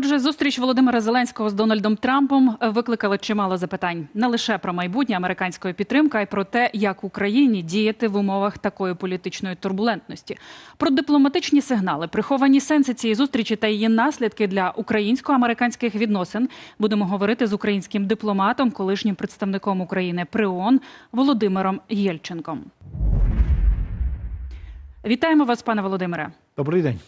Отже, зустріч Володимира Зеленського з Дональдом Трампом викликала чимало запитань не лише про майбутнє американської підтримки, а й про те, як Україні діяти в умовах такої політичної турбулентності, про дипломатичні сигнали, приховані сенси цієї зустрічі та її наслідки для українсько-американських відносин. Будемо говорити з українським дипломатом, колишнім представником України при ООН Володимиром Єльченком. Вітаємо вас, пане Володимире. Добрий день.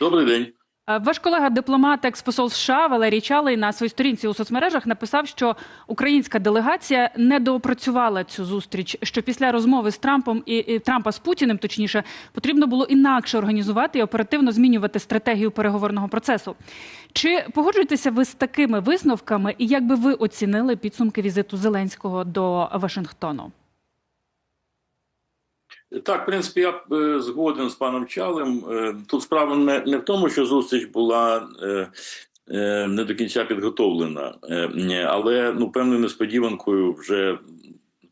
Добрий день. Е, Ваш колега, дипломат, експосол США Валерій Чалий на своїй сторінці у соцмережах написав, що українська делегація не доопрацювала цю зустріч. Що після розмови з Трампом і, і Трампа з Путіним, точніше, потрібно було інакше організувати і оперативно змінювати стратегію переговорного процесу. Чи погоджуєтеся ви з такими висновками, і як би ви оцінили підсумки візиту Зеленського до Вашингтону? Так, в принципі, я е, згоден з паном Чалем. Е, Тут справа не, не в тому, що зустріч була е, не до кінця підготовлена, але ну певною несподіванкою вже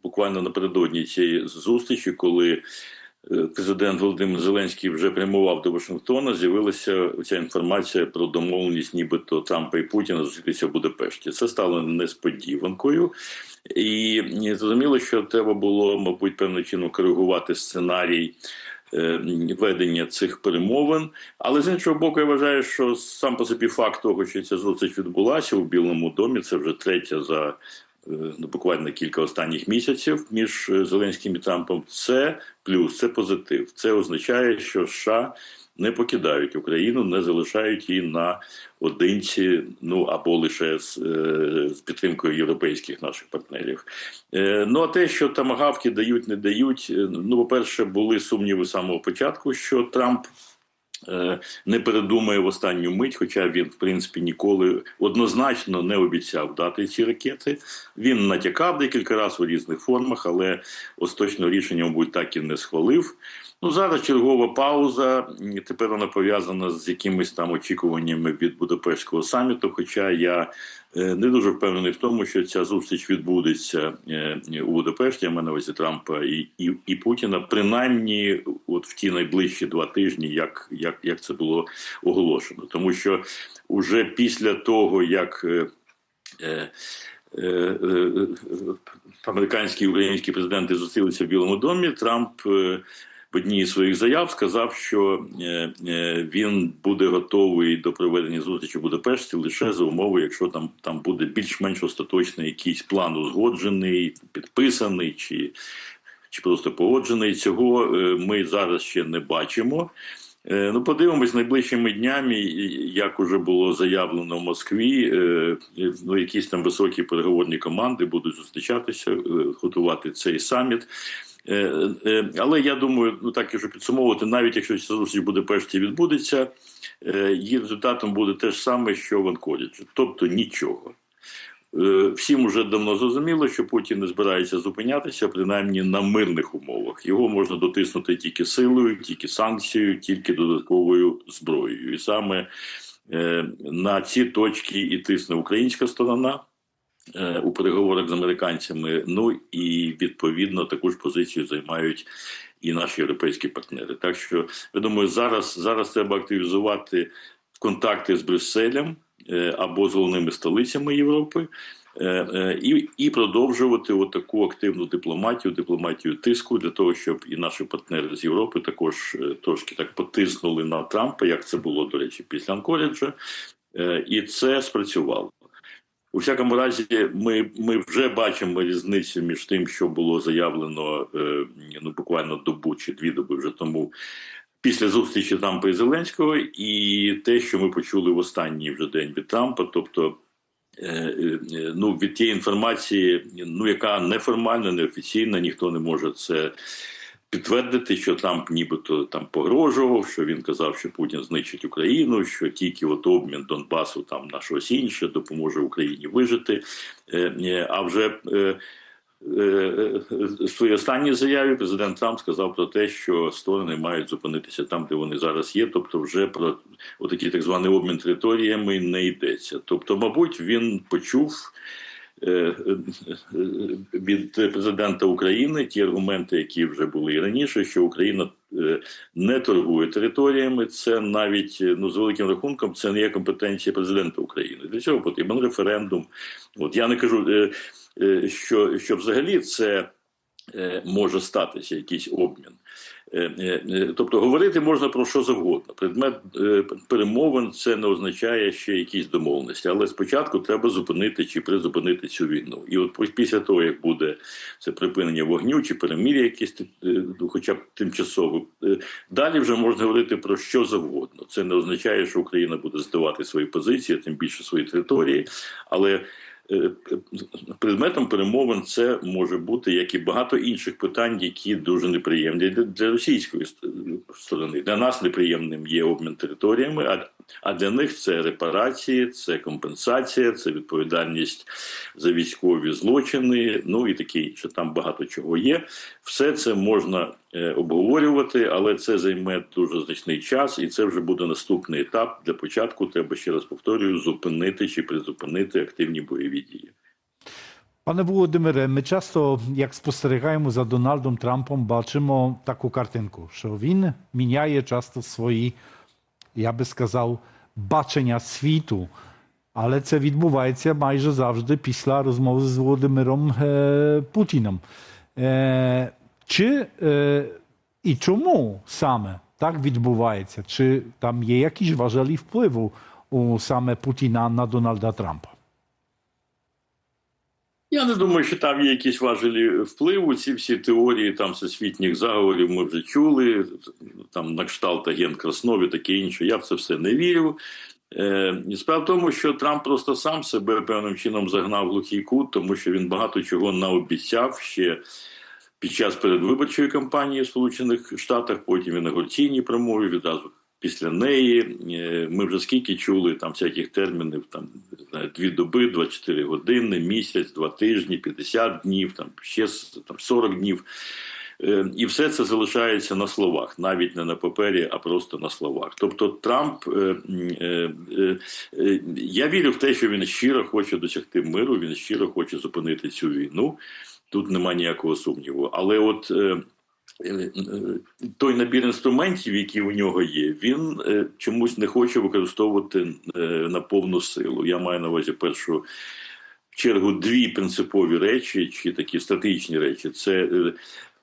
буквально напередодні цієї зустрічі, коли президент Володимир Зеленський вже прямував до Вашингтона, з'явилася ця інформація про домовленість, нібито Трампа і Путіна зустрітися в Будапешті. Це стало несподіванкою. І зрозуміло, що треба було, мабуть, певним чином коригувати сценарій е, ведення цих перемовин. Але з іншого боку, я вважаю, що сам по собі факт того, що ця зустріч відбулася у Білому домі, це вже третя за е, ну, буквально кілька останніх місяців між е, Зеленським і Трампом. Це плюс, це позитив. Це означає, що США не покидають Україну, не залишають її на одинці, ну або лише з, е, з підтримкою європейських наших партнерів. Е, ну а те, що тамагавки дають, не дають. е, Ну, по-перше, були сумніви з самого початку, що Трамп. Е, Не передумає в останню мить, хоча він, в принципі, ніколи однозначно не обіцяв дати ці ракети. Він натякав декілька разів у різних формах, але остаточного рішення, мабуть, так і не схвалив. Ну зараз чергова пауза. Тепер вона пов'язана з якимись там очікуваннями від Будапештського саміту. Хоча я не дуже впевнений в тому, що ця зустріч відбудеться е, у Будапешті. Я маю на увазі Трампа і, і, і Путіна, принаймні, от в ті найближчі два тижні, як, як, як це було оголошено, тому що уже після того як. е, е, е, е, Американські і українські президенти зустрілися в Білому домі. Трамп е, в одній із своїх заяв сказав, що е, е, він буде готовий до проведення зустрічі в Будапешті лише за умови, якщо там там буде більш-менш остаточний якийсь план узгоджений, підписаний чи, чи просто погоджений. Цього е, ми зараз ще не бачимо. Ну, подивимось найближчими днями, як уже було заявлено в Москві. Ну, якісь там високі переговорні команди будуть зустрічатися, готувати цей саміт. Е, е, Але я думаю, ну так якщо підсумовувати, навіть якщо ця зустріч в Будапешті відбудеться, е, її результатом буде те ж саме, що в Анкоріджі, тобто нічого. Всім уже давно зрозуміло, що Путін не збирається зупинятися, принаймні на мирних умовах. Його можна дотиснути тільки силою, тільки санкцією, тільки додатковою зброєю. І саме на ці точки і тисне українська сторона у переговорах з американцями. Ну і відповідно таку ж позицію займають і наші європейські партнери. Так що я думаю, зараз, зараз треба активізувати контакти з Брюсселем е, або з головними столицями Європи. е, е, І, і продовжувати таку активну дипломатію, дипломатію тиску для того, щоб і наші партнери з Європи також е, трошки так потиснули на Трампа, як це було до речі, після Анкоріджа, Е, і це спрацювало. У всякому разі, ми, ми вже бачимо різницю між тим, що було заявлено е, ну буквально добу чи дві доби вже тому після зустрічі Трампа і Зеленського, і те, що ми почули в останній вже день від Трампа, тобто. е, е, Ну, від тієї інформації, ну яка неформальна, неофіційна, ніхто не може це підтвердити, що Трамп нібито там погрожував, що він казав, що Путін знищить Україну, що тільки от обмін Донбасу там на щось інше допоможе Україні вижити. Е, е, А вже е, в своїй останній заяві президент Трамп сказав про те, що сторони мають зупинитися там, де вони зараз є. Тобто, вже про отакий так званий обмін територіями не йдеться. Тобто, мабуть, він почув. Е, е, е, Від президента України ті аргументи, які вже були і раніше, що Україна не торгує територіями. Це навіть ну з великим рахунком це не є компетенція президента України. Для цього потрібен референдум. От я не кажу, що, що взагалі це може статися якийсь обмін. Е, е, е, Тобто говорити можна про що завгодно. Предмет перемовин це не означає ще якісь домовленості, але спочатку треба зупинити чи призупинити цю війну. І от після того, як буде це припинення вогню чи перемір'я, якесь е, ну, хоча б тимчасове, е, далі вже можна говорити про що завгодно. Це не означає, що Україна буде здавати свої позиції, тим більше свої території, але предметом перемовин це може бути як і багато інших питань, які дуже неприємні для, для російської сторони. Для нас неприємним є обмін територіями, а, а для них це репарації, це компенсація, це відповідальність за військові злочини. Ну і таке інше. Там багато чого є. Все це можна е, обговорювати, але це займе дуже значний час, і це вже буде наступний етап. Для початку треба ще раз повторюю зупинити чи призупинити активні бойові дії. Пане Володимире, ми часто, як спостерігаємо за Дональдом Трампом, бачимо таку картинку, що він міняє часто свої, я би сказав, бачення світу. Але це відбувається майже завжди після розмови з Володимиром е, Путіном. Е, чи е, і чому саме так відбувається? Чи там є якісь важелі впливу у саме Путіна на Дональда Трампа? Я не думаю, що там є якісь важелі впливу. Ці всі теорії там всесвітніх заговорів ми вже чули. Там на кшталт агент Краснові, таке інше. Я в це все не вірю. Е, справа в тому, що Трамп просто сам себе певним чином загнав в глухий кут, тому що він багато чого наобіцяв ще під час передвиборчої кампанії в Сполучених Штатах. Потім і на горційній промові відразу після неї. Е, Ми вже скільки чули там всяких термінів, там дві доби, 24 години, місяць, два тижні, 50 днів, там ще там 40 днів. Е, І все це залишається на словах, навіть не на папері, а просто на словах. Тобто Трамп, е, е, е, е, я вірю в те, що він щиро хоче досягти миру, він щиро хоче зупинити цю війну. Тут немає ніякого сумніву. Але от той набір інструментів, які у нього є, він е, чомусь не хоче використовувати е, на повну силу. Я маю на увазі першу чергу дві принципові речі, чи такі стратегічні речі. Це е,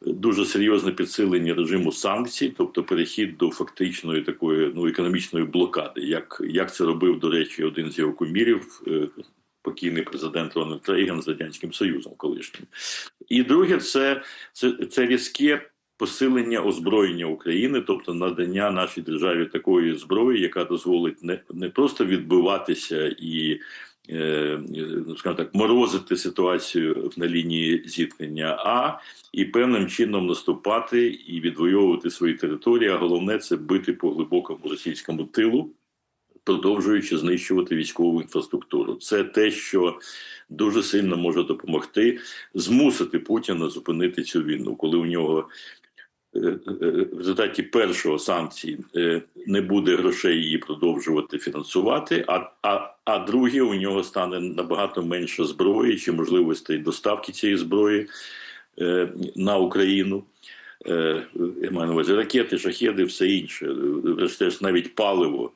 дуже серйозне підсилення режиму санкцій, тобто перехід до фактичної такої ну економічної блокади, як, як це робив, до речі, один з його кумірів. е, Покійний президент Рональд Рейган з радянським союзом колишнім, і друге, це, це, це різке посилення озброєння України, тобто надання нашій державі такої зброї, яка дозволить не, не просто відбиватися і е, ну, скажімо так, морозити ситуацію на лінії зіткнення, а і певним чином наступати і відвоювати свої території. А головне це бити по глибокому російському тилу, продовжуючи знищувати військову інфраструктуру. Це те, що дуже сильно може допомогти змусити Путіна зупинити цю війну, коли у нього. Е, е, В результаті першого санкцій е, не буде грошей її продовжувати фінансувати, а, а, а друге у нього стане набагато менше зброї чи можливостей доставки цієї зброї на Україну. Я маю на увазі ракети, шахеди, все інше. Врешті навіть паливо.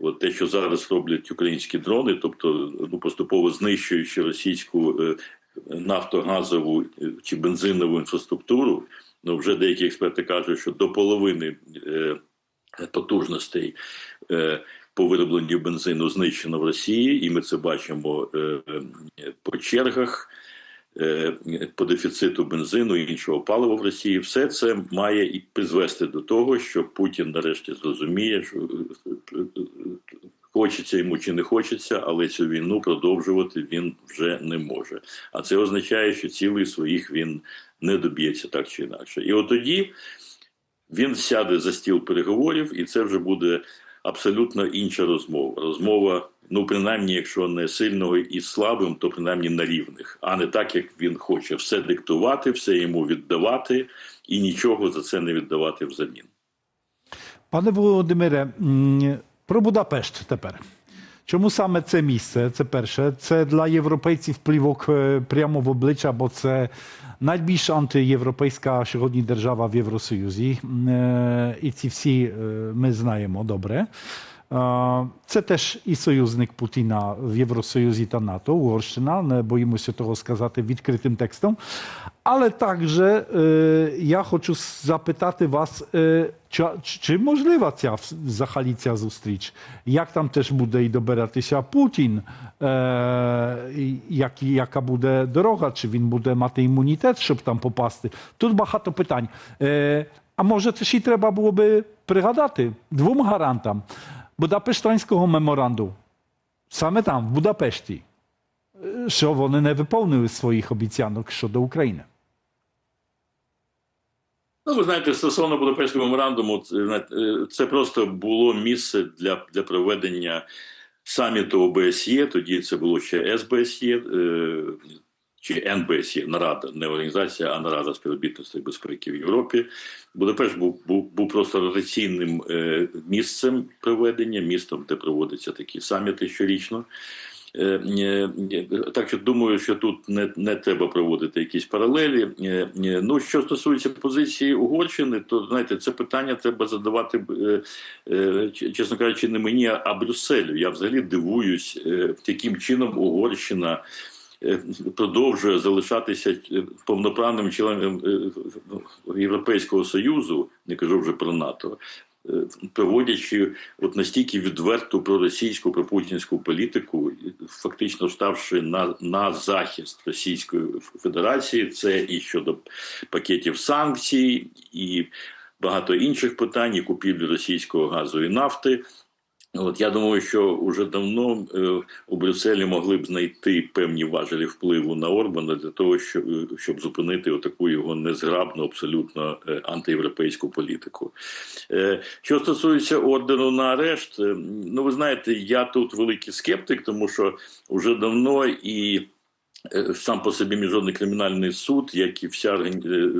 От те, що зараз роблять українські дрони, тобто ну, поступово знищуючи російську нафтогазову чи бензинову інфраструктуру, ну вже деякі експерти кажуть, що до половини е, потужностей е, по виробленню бензину знищено в Росії, і ми це бачимо е, по чергах. По дефіциту бензину і іншого палива в Росії, все це має і призвести до того, що Путін нарешті зрозуміє, що хочеться йому чи не хочеться, але цю війну продовжувати він вже не може. А це означає, що цілий своїх він не доб'ється так чи інакше. І от тоді він сяде за стіл переговорів, і це вже буде абсолютно інша розмова. Розмова, ну принаймні, якщо не сильного і слабим, то принаймні на рівних, а не так, як він хоче все диктувати, все йому віддавати і нічого за це не віддавати взамін. Пане Володимире, про Будапешт тепер. Чому саме це місце? Це перше. Це для європейців плівок е, прямо в обличчя, бо це найбільш антиєвропейська сьогодні держава в Євросоюзі. Е, І ці всі е, ми знаємо добре. Це теж і союзник Путіна в Євросоюзі та НАТО, Угорщина, не боїмося того сказати відкритим текстом. Але також е, я хочу запитати вас, е, чи, можлива ця взагалі ця зустріч? Як там теж буде і добиратися Путін? Е, як, яка буде дорога? Чи він буде мати імунітет, щоб там попасти? Тут багато питань. А може це ще треба було би пригадати двом гарантам Будапештанського меморанду, саме там, в Будапешті, що вони не виповнили своїх обіцянок щодо України. Ну, ви знаєте, стосовно Будапештського меморандуму, це, просто було місце для, для проведення саміту ОБСЄ. Тоді це було ще СБСЄ чи НБСЄ, нарада, не організація, а нарада співробітництва і безпеки в Європі. Будапешт був, був, був просто ротаційним е, місцем проведення, містом, де проводяться такі саміти щорічно. Е, е, Так що думаю, що тут не, не треба проводити якісь паралелі. Е, Ну, що стосується позиції Угорщини, то знаєте, це питання треба задавати, чесно кажучи, не мені, а Брюсселю. Я взагалі дивуюсь, яким чином Угорщина. Е, Продовжує залишатися е, повноправним членом е, ну, Європейського Союзу, не кажу вже про НАТО, проводячи от настільки відверту проросійську пропутінську політику, фактично ставши на, на захист Російської Федерації, це і щодо пакетів санкцій, і багато інших питань, і купівлі російського газу і нафти. От я думаю, що вже давно е, у Брюсселі могли б знайти певні важелі впливу на Орбана для того, щоб, щоб зупинити отаку його незграбну, абсолютно е, антиєвропейську політику. Е, Що стосується ордену на арешт, е, ну ви знаєте, я тут великий скептик, тому що вже давно і. Е, Сам по собі міжнародний кримінальний суд, як і вся е, е,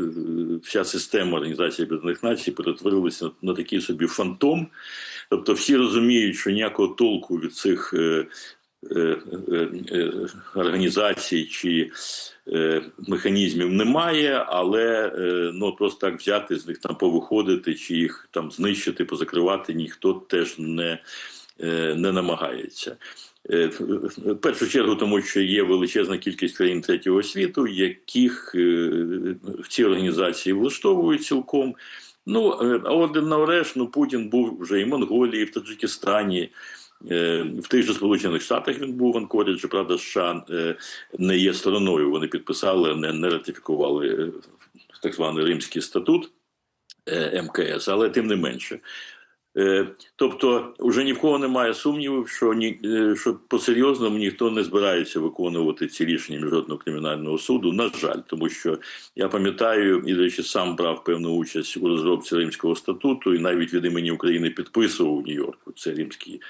вся система Організації Об'єднаних Націй, перетворилася на, такий собі фантом. Тобто всі розуміють, що ніякого толку від цих е, е, е, організацій чи е, механізмів немає, але е, ну просто так взяти з них там повиходити, чи їх там знищити, позакривати ніхто теж не, е, не намагається. Е, першу чергу, тому що є величезна кількість країн третього світу, яких е, в ці організації влаштовують цілком. Ну, е, а орден на ну Путін був вже і в Монголії, і в Таджикистані, е, в тих же Сполучених Штатах він був в Анкоріджі, правда, США е, не є стороною. Вони підписали, не, не ратифікували е, так званий Римський статут е, МКС, але тим не менше. Е, Тобто, вже ні в кого немає сумнівів, що ні е, що по-серйозному ніхто не збирається виконувати ці рішення міжнародного кримінального суду. На жаль, тому що я пам'ятаю і до речі, сам брав певну участь у розробці Римського статуту, і навіть від імені України підписував у Нью-Йорку. Це римський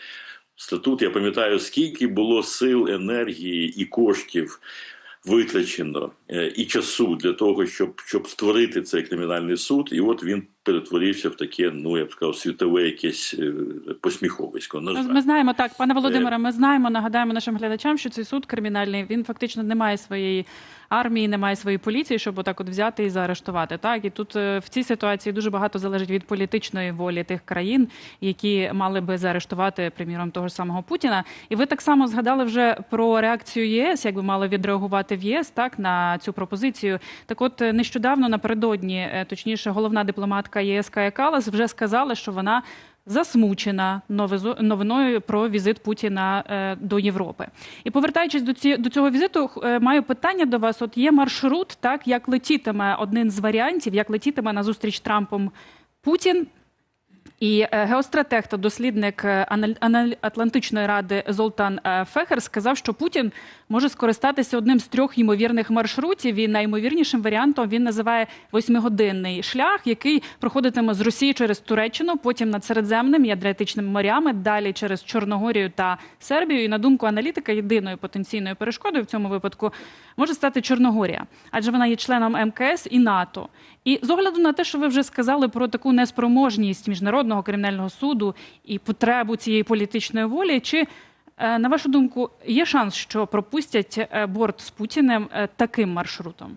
статут. Я пам'ятаю, скільки було сил, енергії і коштів витрачено е, і часу для того, щоб, щоб створити цей кримінальний суд, і от він перетворився в таке, ну я б сказав, світове якесь е, посміховисько. На жаль. Ми знаємо так, пане Володимире. Ми знаємо, нагадаємо нашим глядачам, що цей суд кримінальний він фактично не має своєї армії, не має своєї поліції, щоб отак от взяти і заарештувати. Так і тут е, в цій ситуації дуже багато залежить від політичної волі тих країн, які мали би заарештувати, приміром, того ж самого Путіна. І ви так само згадали вже про реакцію ЄС, як би мали відреагувати в єС так на цю пропозицію. Так, от е, нещодавно напередодні, точніше, головна дипломатка ЄС Кая Калас вже сказала, що вона засмучена новиною про візит Путіна е, до Європи. І повертаючись до ці до цього візиту, е, маю питання до вас. От є маршрут, так як летітиме один з варіантів, як летітиме на зустріч Трампом Путін. І е, геостратег та дослідник е, Атлантичної ради Золтан е, Фехер сказав, що Путін може скористатися одним з трьох ймовірних маршрутів. І найімовірнішим варіантом він називає восьмигодинний шлях, який проходитиме з Росії через Туреччину, потім над Середземним і Адріатичними морями, далі через Чорногорію та Сербію. І на думку аналітика, єдиною потенційною перешкодою в цьому випадку може стати Чорногорія, адже вона є членом МКС і НАТО. І з огляду на те, що ви вже сказали про таку неспроможність міжнародного кримінального суду і потребу цієї політичної волі, чи Е, На вашу думку, є шанс, що пропустять е, борт з Путіним е, таким маршрутом?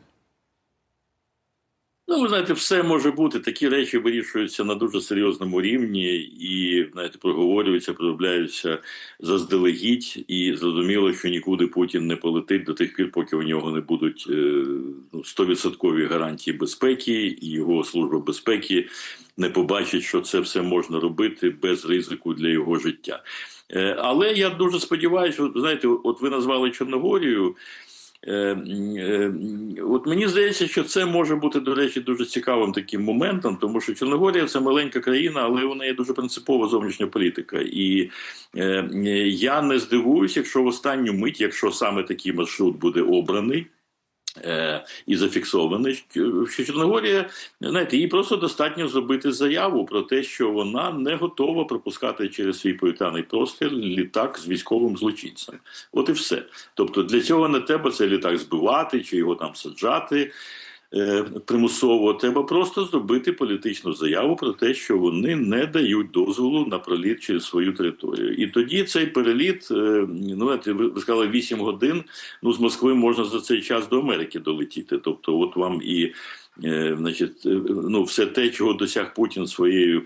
Ну, ви знаєте, все може бути. Такі речі вирішуються на дуже серйозному рівні і знаєте, проговорюються, проробляються заздалегідь, і зрозуміло, що нікуди Путін не полетить до тих пір, поки у нього не будуть е, ну, стовідсоткові гарантії безпеки, і його служба безпеки не побачить, що це все можна робити без ризику для його життя. Е, Але я дуже сподіваюся, знаєте, от ви назвали Чорногорію. Е, е, От мені здається, що це може бути, до речі, дуже цікавим таким моментом, тому що Чорногорія це маленька країна, але у неї дуже принципова зовнішня політика. І е, я не здивуюся, якщо в останню мить, якщо саме такий маршрут буде обраний. Е, І зафіксований, що- що Чорногорія, знаєте, їй просто достатньо зробити заяву про те, що вона не готова пропускати через свій повітряний простір літак з військовим злочинцем. От і все. Тобто для цього не треба цей літак збивати чи його там саджати е, примусово. Треба просто зробити політичну заяву про те, що вони не дають дозволу на проліт через свою територію. І тоді цей переліт, е, ну ви сказали 8 годин. Ну з Москви можна за цей час до Америки долетіти. Тобто, от вам і е, значить, е, ну все те, чого досяг Путін своєю.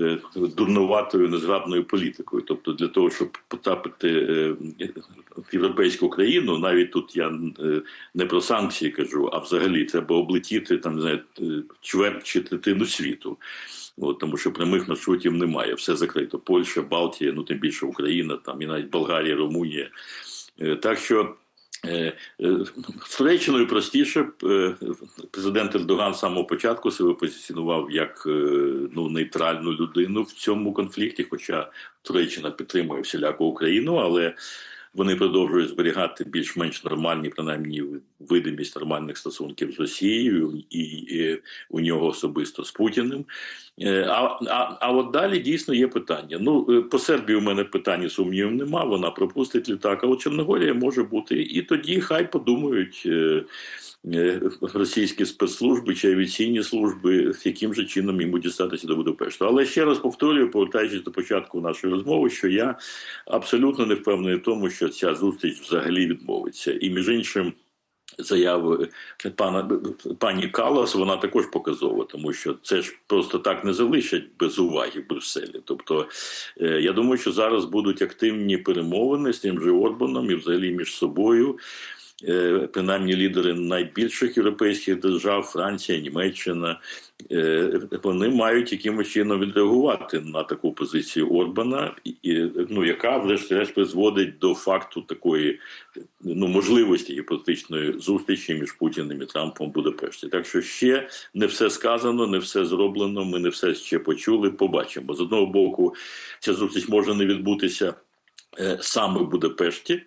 Е, Дурнуватою незграбною політикою, тобто для того, щоб потрапити е, в європейську країну, навіть тут я е, не про санкції кажу, а взагалі треба облетіти там не знаю, чверть чи третину світу. От, тому що прямих маршрутів немає, все закрито. Польща, Балтія, ну тим більше Україна, там і навіть Болгарія, Румунія. Так що з Туреччиною простіше Е, президент Ердоган з самого початку себе позиціонував як е, ну нейтральну людину в цьому конфлікті, хоча Туреччина підтримує всіляку Україну, але вони продовжують зберігати більш-менш нормальні, принаймні видимість нормальних стосунків з Росією і, і у нього особисто з Путіним. Е, А, а, а от далі дійсно є питання. Ну е, по Сербії у мене питання сумнівів нема. Вона пропустить літак. А от Чорногорія може бути, і тоді хай подумають. е, Російські спецслужби чи авіаційні служби, яким же чином йому дістатися до Будапешту. Але ще раз повторюю, повертаючись до початку нашої розмови, що я абсолютно не впевнений в тому, що ця зустріч взагалі відмовиться. І між іншим, заяви пана пані Калас, вона також показова, тому що це ж просто так не залишать без уваги Брюсселі. Тобто, е, я думаю, що зараз будуть активні перемовини з тим же Орбаном і взагалі між собою. Е, Принаймні лідери найбільших європейських держав, Франція, Німеччина, е, вони мають якимось чином відреагувати на таку позицію Орбана, і, ну, яка врешті-решт призводить до факту такої ну, можливості гіпотетичної зустрічі між Путіним і Трампом в Будапешті. Так що ще не все сказано, не все зроблено. Ми не все ще почули. Побачимо з одного боку, ця зустріч може не відбутися е, саме в Будапешті.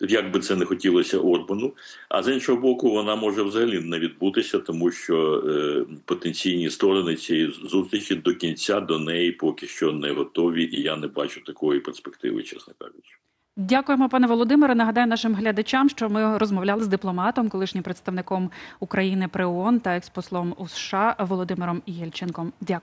Як би це не хотілося Орбану, а з іншого боку, вона може взагалі не відбутися, тому що е, потенційні сторони цієї зустрічі до кінця до неї поки що не готові, і я не бачу такої перспективи, чесно кажучи. Дякуємо, пане Володимире. Нагадаю нашим глядачам, що ми розмовляли з дипломатом, колишнім представником України при ООН та експослом у США Володимиром Єльченком. Дякую.